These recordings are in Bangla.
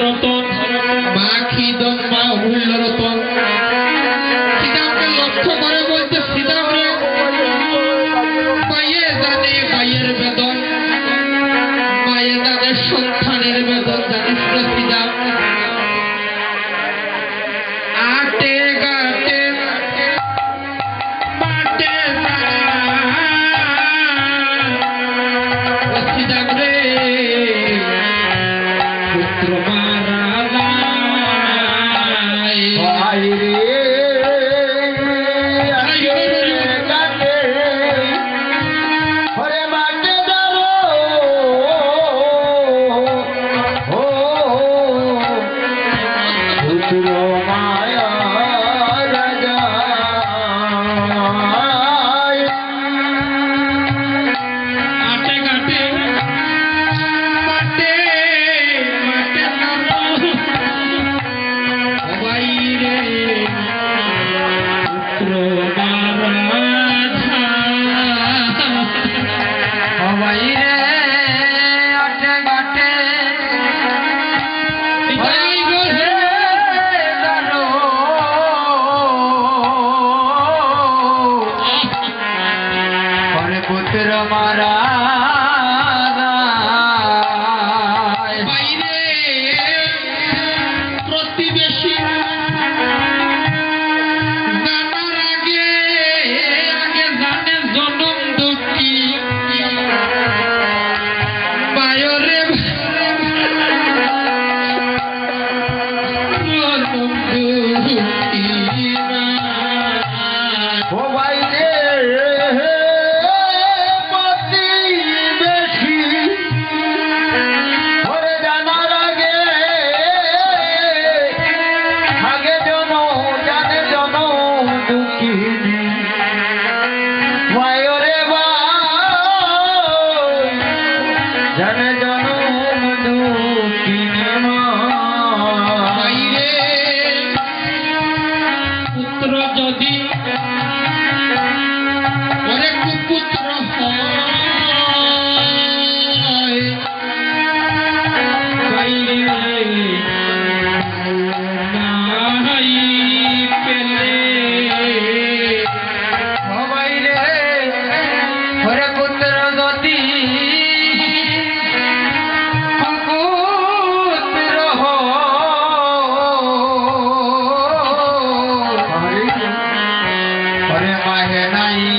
রতন মাখি দম্মা অমূল্য রতন। Ramana জনম Narayanai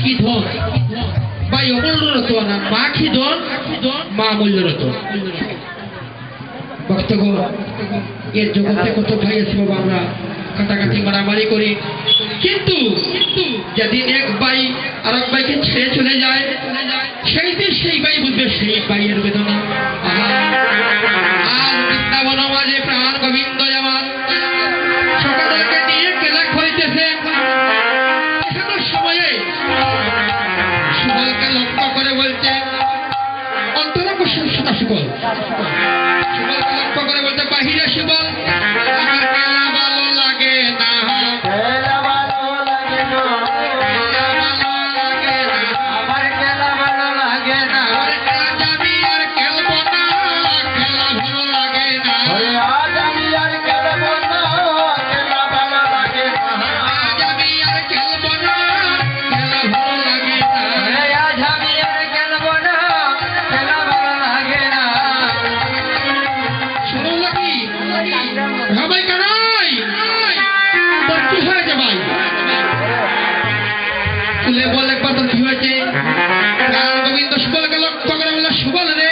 কিধন না মা মা ভক্তগণ, এর জগতে কত ভাই আছে বাবা আমরা, কাটাকাটি মারামারি করি। কিন্তু, যেদিন এক ভাই আর এক ভাইকে ছেড়ে চলে যায়, সেই দিন সেই ভাই বুঝবে সেই বাইয়ের বেদনা। ہی نشو তুলে বল একবার তো কি হয়েছে? গোবিন্দ সুবলকে লক্ষ্য করে বলে সুবল রে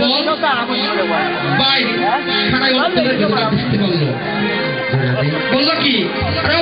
বল বাইরে খানায় অত্যন্ত দেখতে পারল বলল। কি? আরে